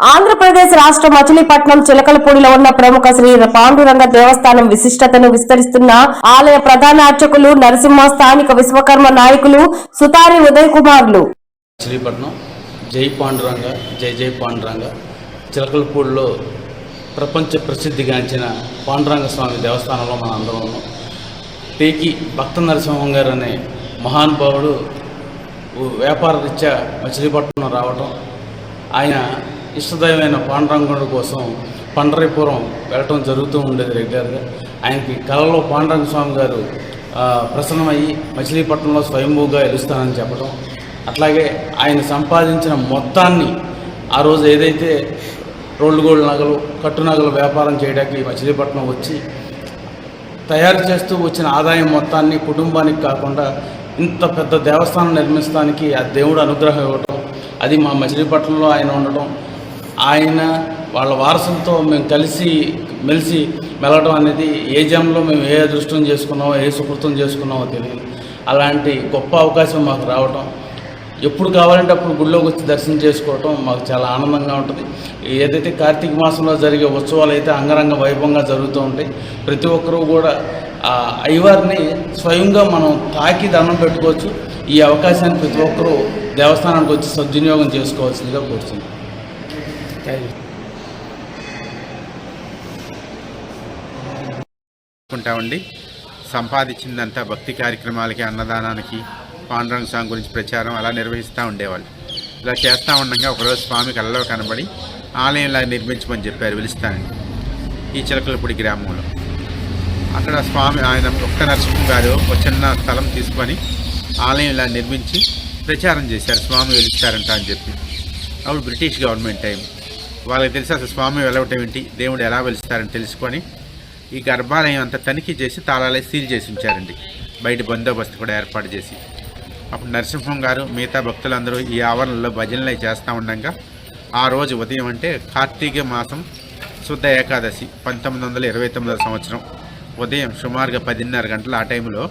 ఆంధ్రప్రదేశ్ రాష్ట్ర మచిలీపట్నం చిలకలపూడిలో ఉన్న ప్రముఖ శ్రీ పాండురంగ దేవస్థానం విశిష్టతను విస్తరిస్తున్న ఆలయ ప్రధాన అర్చకులు నరసింహ స్థానిక విశ్వకర్మ నాయకులు సుతారి ఉదయ్ కుమార్లు. మచిలీపట్నం జై పాండురంగ జై జై పాండురంగ చిలకలపూడిలో ప్రపంచ ప్రసిద్ధిగాంచిన పాండురంగ స్వామి దేవస్థానంలో మన అందరం ఉన్నాం. పేకి భక్త నరసింహం గారు అనే మహానుభావుడు వ్యాపార రీత్యా మచిలీపట్నం రావటం ఆయన ఇష్టదైవమైన పాండురంగుడు కోసం పండరీపురం వెళ్ళటం జరుగుతూ ఉండేది రెగ్యులర్గా. ఆయనకి కలలో పాండురంగ స్వామి గారు ప్రసన్నమయ్యి మచిలీపట్నంలో స్వయంభూగా ఎలుస్తానని చెప్పడం అట్లాగే ఆయన సంపాదించిన మొత్తాన్ని ఆ రోజు ఏదైతే రోల్డ్ గోల్డ్ నగలు కట్టు నగలు వ్యాపారం చేయడానికి మచిలీపట్నం వచ్చి తయారు చేస్తూ వచ్చిన ఆదాయం మొత్తాన్ని కుటుంబానికి కాకుండా ఇంత పెద్ద దేవస్థానం నిర్మించడానికి ఆ దేవుడు అనుగ్రహం ఇవ్వటం అది మా మచిలీపట్నంలో ఆయన ఉండటం ఆయన వాళ్ళ వారసులతో మేము కలిసి మెలిసి మెలగడం అనేది ఏ జన్మలో మేము ఏ అదృష్టం చేసుకున్నామో ఏ సుకృతం చేసుకున్నామో తెలియదు. అలాంటి గొప్ప అవకాశం మాకు రావటం ఎప్పుడు కావాలంటే అప్పుడు గుళ్ళోకి వచ్చి దర్శనం చేసుకోవటం మాకు చాలా ఆనందంగా ఉంటుంది. ఏదైతే కార్తీక మాసంలో జరిగే ఉత్సవాలు అయితే అంగరంగ వైభవంగా జరుగుతూ ఉంటాయి ప్రతి ఒక్కరూ కూడా ఆ అయ్యవారిని స్వయంగా మనం తాకి దండం పెట్టుకోవచ్చు. ఈ అవకాశాన్ని ప్రతి ఒక్కరూ దేవస్థానానికి వచ్చి సద్వినియోగం చేసుకోవాల్సిందిగా కోరుతుంది ఉంటామండి సంపాదించిందంతా భక్తి కార్యక్రమాలకి అన్నదానానికి పాండురంగ స్వామి గురించి ప్రచారం అలా నిర్వహిస్తూ ఉండేవాళ్ళు. ఇలా చేస్తూ ఉండగా ఒకరోజు స్వామి కళ్ళలో కనబడి ఆలయంలా నిర్మించమని చెప్పారు పిలుస్తానండి ఈ చిలకలపూడి గ్రామంలో. అక్కడ స్వామి ఆయన ఒక్క నరసింహ గారు ఒక చిన్న స్థలం తీసుకొని ఆలయం ఇలా నిర్మించి ప్రచారం చేశారు. స్వామి వెలుస్తారంట అని చెప్పి. అప్పుడు బ్రిటిష్ గవర్నమెంట్ టైం. వాళ్ళకి తెలిసి అసలు స్వామి వెలవటం ఏంటి? దేవుడు ఎలా వెలుస్తారని తెలుసుకొని ఈ గర్భాలయం అంతా తనిఖీ చేసి తాళాలే సీల్ చేసి ఉంచారండి. బయట బందోబస్తు కూడా ఏర్పాటు చేసి. అప్పుడు నరసింహం గారు మిగతా భక్తులందరూ ఈ ఆవరణలో భజనలు చేస్తూ ఉండగా ఆ రోజు ఉదయం అంటే కార్తీక మాసం శుద్ధ ఏకాదశి పంతొమ్మిది వందల ఇరవై తొమ్మిదవ సంవత్సరం ఉదయం సుమారుగా పదిన్నర గంటల ఆ టైంలో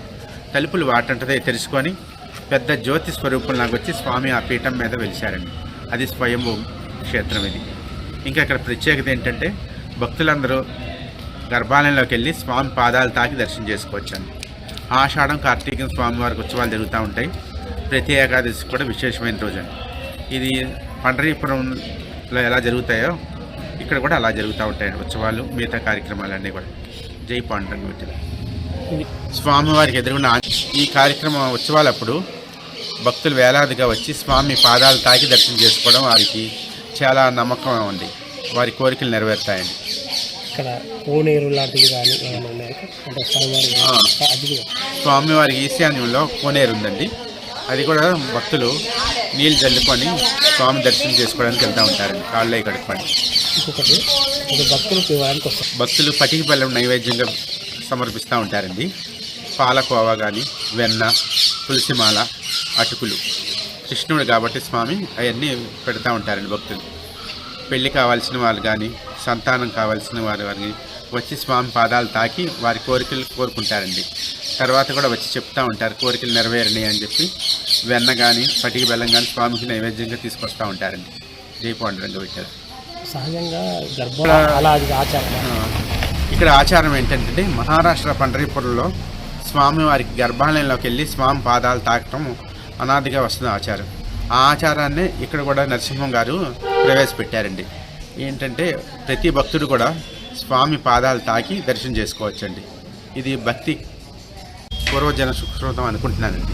తలుపులు వాటంటదే తెలుసుకొని పెద్ద జ్యోతి స్వరూపం వచ్చి స్వామి ఆ పీఠం మీద వెలిశారండి. అది స్వయంభూ క్షేత్రం ఇది. ఇంకా ఇక్కడ ప్రత్యేకత ఏంటంటే భక్తులందరూ గర్భాలయంలోకి వెళ్ళి స్వామి పాదాలు తాకి దర్శనం చేసుకోవచ్చండి. ఆషాఢం కార్తీకం స్వామివారికి ఉత్సవాలు జరుగుతూ ఉంటాయి. ప్రతి ఏకాదశి కూడా విశేషమైన రోజు అండి ఇది పండరీపురంలో ఎలా జరుగుతాయో ఇక్కడ కూడా అలా జరుగుతూ ఉంటాయండి ఉత్సవాలు మిగతా కార్యక్రమాలన్నీ కూడా. జై పాండురంగ స్వామివారికి ఎదురున్న ఈ కార్యక్రమం ఉత్సవాలప్పుడు భక్తులు వేలాదిగా వచ్చి స్వామి పాదాలు తాకి దర్శనం చేసుకోవడం వారికి చాలా నమ్మకం ఉంది. వారి కోరికలు నెరవేరుతాయండి ఇక్కడ కోనేరు లాంటివి కానీ స్వామివారి ఈశాన్యంలో కోనేరు ఉందండి. అది కూడా భక్తులు నీళ్ళు చల్లుకొని స్వామి దర్శనం చేసుకోవడానికి వెళ్తూ ఉంటారండి. కాళ్ళై కడుక్కొని. ఇంకొకటి వస్తారు భక్తులు పటికి బెల్లం నైవేద్యంగా సమర్పిస్తూ ఉంటారండి. పాలకోవా కానీ వెన్న తులసిమాల అటుకులు. కృష్ణుడు కాబట్టి స్వామి అవన్నీ పెడతా ఉంటారండి భక్తులు. పెళ్ళి కావాల్సిన వాళ్ళు కానీ సంతానం కావాల్సిన వారు వారిని వచ్చి స్వామి పాదాలు తాకి వారి కోరికలు కోరుకుంటారండి. తర్వాత కూడా వచ్చి చెప్తా ఉంటారు కోరికలు నెరవేరినాయి అని చెప్పి వెన్న కానీ పటిక బెల్లం కానీ స్వామికి నైవేద్యంగా తీసుకొస్తూ ఉంటారండి. జై పాండురంగ పెట్టారు. సహజంగా గర్భ ఆచారం. ఇక్కడ ఆచారం ఏంటంటే మహారాష్ట్ర పండరీపురంలో స్వామివారికి గర్భాలయంలోకి వెళ్ళి స్వామి పాదాలు తాకటం అనాదిగా వస్తున్న ఆచారం. ఆ ఆచారాన్ని ఇక్కడ కూడా నరసింహం గారు ప్రవేశపెట్టారండి. ఏంటంటే ప్రతి భక్తుడు కూడా స్వామి పాదాలు తాకి దర్శనం చేసుకోవచ్చండి. ఇది భక్తి పూర్వజన సుకృతం అనుకుంటున్నానండి.